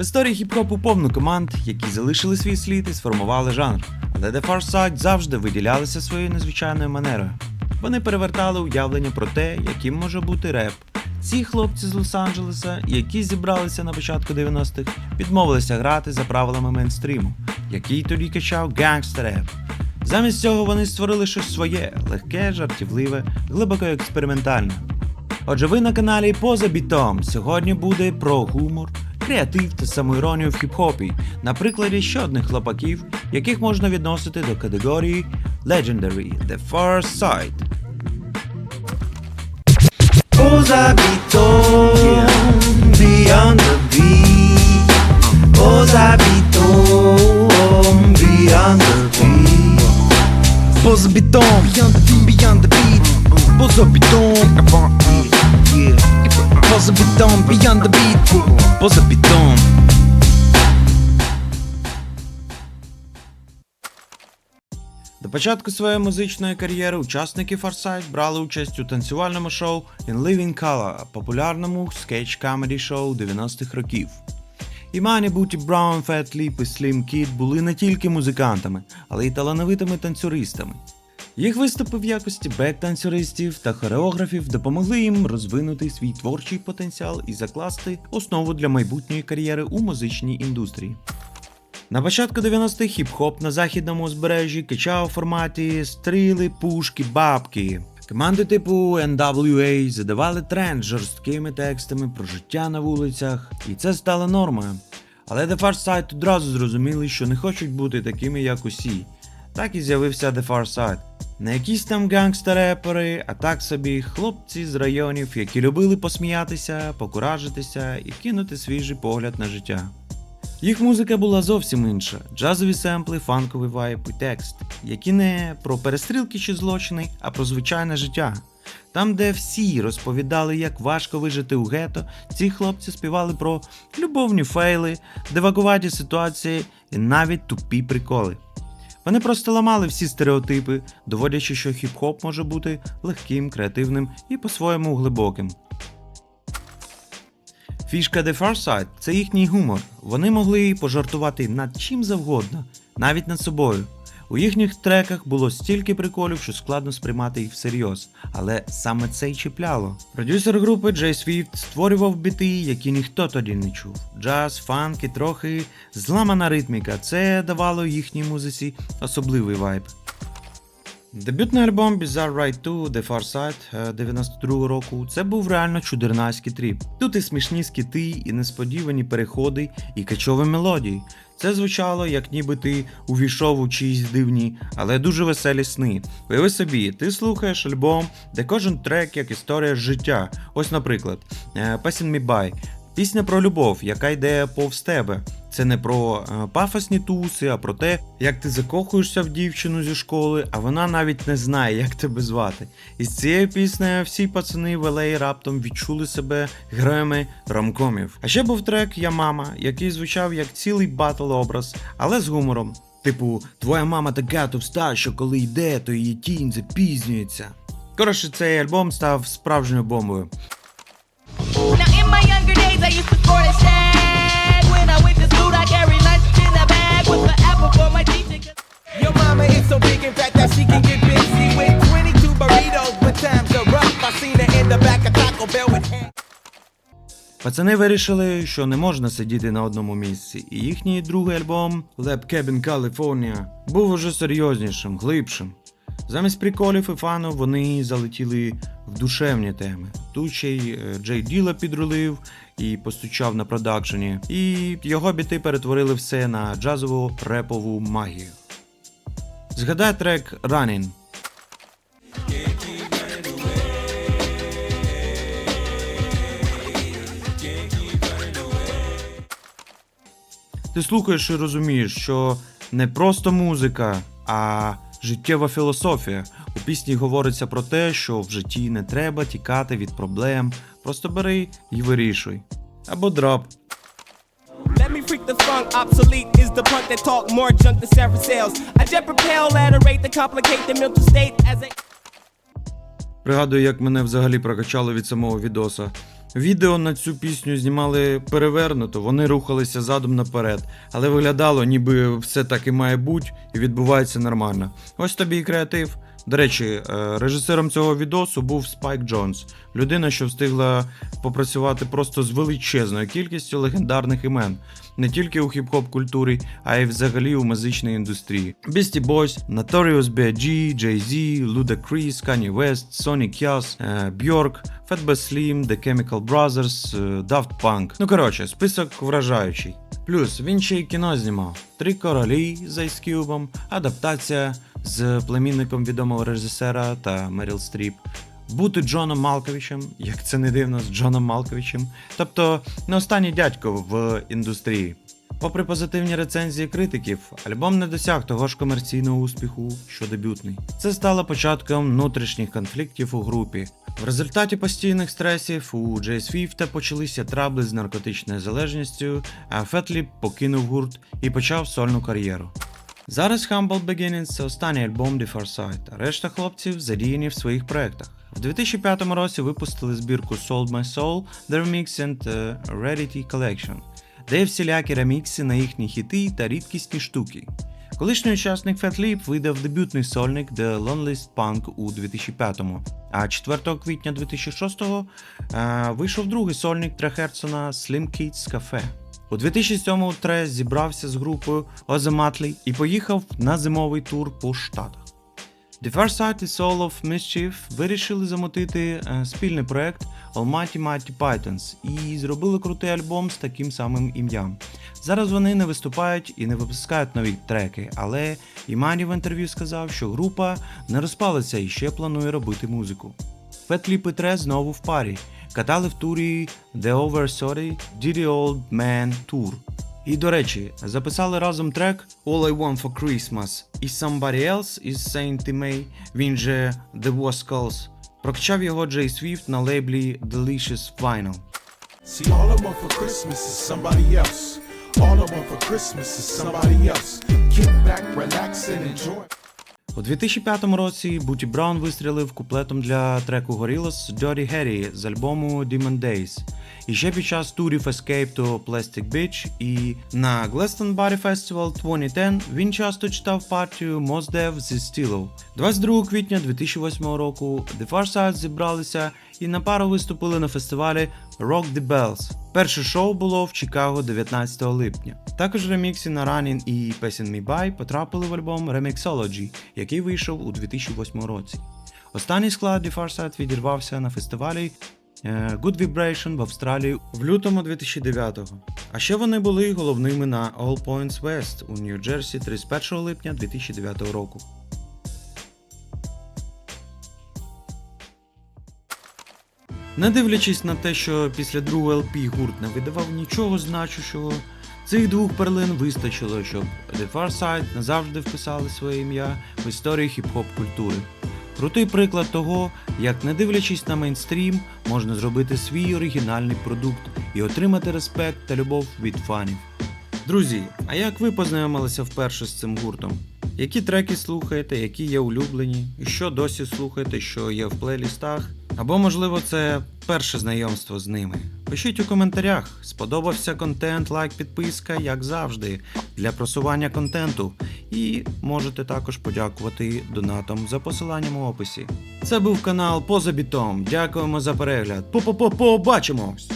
В історії хіп-хопу повно команд, які залишили свій слід і сформували жанр. Але The Far Side завжди виділялися своєю незвичайною манерою. Вони перевертали уявлення про те, яким може бути реп. Ці хлопці з Лос-Анджелеса, які зібралися на початку 90-х, відмовилися грати за правилами мейнстріму, який тоді качав гангстер реп. Замість цього вони створили щось своє, легке, жартівливе, глибоко експериментальне. Отже, ви на каналі Поза бітом. Сьогодні буде про гумор, креатив та самоіронію в хіп-хопі на прикладі ще одних хлопаків, яких можна відносити до категорії Legendary The Far Side. Початку своєї музичної кар'єри учасники Farsight брали участь у танцювальному шоу In Living Color, популярному скетч-камеді шоу 90-х років. І Мані Буті Браун, Фет Ліп і Слім Кіт були не тільки музикантами, але й талановитими танцюристами. Їх виступи в якості бек-танцюристів та хореографів допомогли їм розвинути свій творчий потенціал і закласти основу для майбутньої кар'єри у музичній індустрії. На початку 90-х хіп-хоп на західному узбережжі качав у форматі стріли, пушки, бабки. Команди типу NWA задавали тренд жорсткими текстами про життя на вулицях, і це стало нормою. Але The Far Side одразу зрозуміли, що не хочуть бути такими, як усі. Так і з'явився The Far Side. Не якісь там гангстер-репери, а так собі хлопці з районів, які любили посміятися, покуражитися і кинути свіжий погляд на життя. Їх музика була зовсім інша: джазові семпли, фанковий вайб і текст, які не про перестрілки чи злочини, а про звичайне життя. Там, де всі розповідали, як важко вижити у гето, ці хлопці співали про любовні фейли, дивакуваті ситуації і навіть тупі приколи. Вони просто ламали всі стереотипи, доводячи, що хіп-хоп може бути легким, креативним і по-своєму глибоким. Фішка The Far це їхній гумор. Вони могли пожартувати над чим завгодно, навіть над собою. У їхніх треках було стільки приколів, що складно сприймати їх всерйоз, але саме це й чіпляло. Продюсер групи Джей Свіфт створював біти, які ніхто тоді не чув. Джаз, фанк і трохи зламана ритміка. Це давало їхній музиці особливий вайб. Дебютний альбом Bizarre Ride 2 The Far Side е, 92 року це був реально чудернацький тріп. Тут і смішні скіти, і несподівані переходи, і качові мелодії. Це звучало, як ніби ти увійшов у чиїсь дивні, але дуже веселі сни. Уяви собі, ти слухаєш альбом, де кожен трек як історія життя. Ось, наприклад, е, Passing By. Пісня про любов, яка йде повз тебе. Це не про е, пафосні туси, а про те, як ти закохуєшся в дівчину зі школи, а вона навіть не знає, як тебе звати. І з цією піснею всі пацани в LA раптом відчули себе героями ромкомів. А ще був трек Я мама, який звучав як цілий батл образ, але з гумором. Типу, твоя мама така товста, що коли йде, то її тінь запізнюється. Коротше, цей альбом став справжньою бомбою. Пацани вирішили, що не можна сидіти на одному місці, і їхній другий альбом Lab Cabin California був уже серйознішим, глибшим. Замість приколів і фану вони залетіли в душевні теми. Тут ще й е, Джей Діла підрулив і постучав на продакшені, і його біти перетворили все на джазову репову магію. Згадай трек Running. Ти слухаєш і розумієш, що не просто музика, а життєва філософія. У пісні говориться про те, що в житті не треба тікати від проблем. Просто бери і вирішуй. Або. Let me freak the funk. Obsolete is the punk that talk more junk than Sarah sales. I jet propel at a rate that complicate the mental state as a. Пригадую, як мене взагалі прокачало від самого відоса. Відео на цю пісню знімали перевернуто, вони рухалися задом наперед, але виглядало, ніби все так і має бути, і відбувається нормально. Ось тобі і креатив. До речі, е, режисером цього відосу був Спайк Джонс, людина, що встигла попрацювати просто з величезною кількістю легендарних імен, не тільки у хіп-хоп культурі, а й взагалі у музичній індустрії. Beastie Boys, Notorious B.I.G., Jay-Z, Ludacris, Kanye West, Sonic Youth, е, Bjork, Fatboy Slim, The Chemical Brothers, е, Daft Punk. Ну коротше, список вражаючий. Плюс він ще й кіно знімав: Три королі з Ice адаптація з племінником відомого режисера та Меріл Стріп. Бути Джоном Малковичем, як це не дивно, з Джоном Малковичем. Тобто не останній дядько в індустрії. Попри позитивні рецензії критиків, альбом не досяг того ж комерційного успіху, що дебютний. Це стало початком внутрішніх конфліктів у групі. В результаті постійних стресів у Джей Свіфта почалися трабли з наркотичною залежністю, а Фетліп покинув гурт і почав сольну кар'єру. Зараз Humble Beginnings це останній альбом Side, а решта хлопців задіяні в своїх проєктах. В 2005 році випустили збірку Sold My Soul, The Remix and е, Rarity Collection, де всілякі ремікси на їхні хіти та рідкісні штуки. Колишній учасник Fat Lip видав дебютний сольник The Loneliest Punk у 2005-му, а 4 квітня 2006-го е, вийшов другий сольник Трехерцона Slim Kids Cafe. У 2007-му Трес зібрався з групою Озематлі і поїхав на зимовий тур по штатах. The Far Side і Soul of Mischief вирішили замотити е, спільний проект Almighty Mighty Pythons і зробили крутий альбом з таким самим ім'ям. Зараз вони не виступають і не випускають нові треки, але Імані в інтерв'ю сказав, що група не розпалиться і ще планує робити музику. Фетліп і Трес знову в парі. Катали в турі The Over 30 Diddy Old Man Tour. І до речі, записали разом трек All I Want for Christmas і Somebody Else із Saint May, він же The Was Skulls. Прокачав його Джей Свіфт на лейблі Delicious Vinyl. See, all I want for Christmas is somebody else. All I want for Christmas is somebody else. Kick back, relax, and enjoy. У 2005 році Буті Браун вистрілив куплетом для треку Gorillaz Dirty Harry з альбому Demon Days. І ще під час турів Escape to Plastic Beach і на Glastonbury Festival 2010 він часто читав партію Mos Def зі Stilo. 22 квітня 2008 року The Far Side зібралися і на пару виступили на фестивалі Rock the Bells. Перше шоу було в Чикаго 19 липня. Також ремікси на Running і Passing Me By потрапили в альбом Remixology, який вийшов у 2008 році. Останній склад The Far Side відірвався на фестивалі е, Good Vibration в Австралії в лютому 2009-го. А ще вони були головними на All Points West у Нью-Джерсі 31 липня 2009 року. Не дивлячись на те, що після другого LP гурт не видавав нічого значущого, цих двох перлин вистачило, щоб The Far Side назавжди вписали своє ім'я в історію хіп-хоп культури. Крутий приклад того, як не дивлячись на мейнстрім, можна зробити свій оригінальний продукт і отримати респект та любов від фанів. Друзі, а як ви познайомилися вперше з цим гуртом? Які треки слухаєте, які є улюблені, і що досі слухаєте, що є в плейлістах? Або, можливо, це перше знайомство з ними. Пишіть у коментарях, сподобався контент, лайк, підписка, як завжди, для просування контенту. І можете також подякувати донатам за посиланням у описі. Це був канал Поза бітом. Дякуємо за перегляд. По-по-по-побачимось!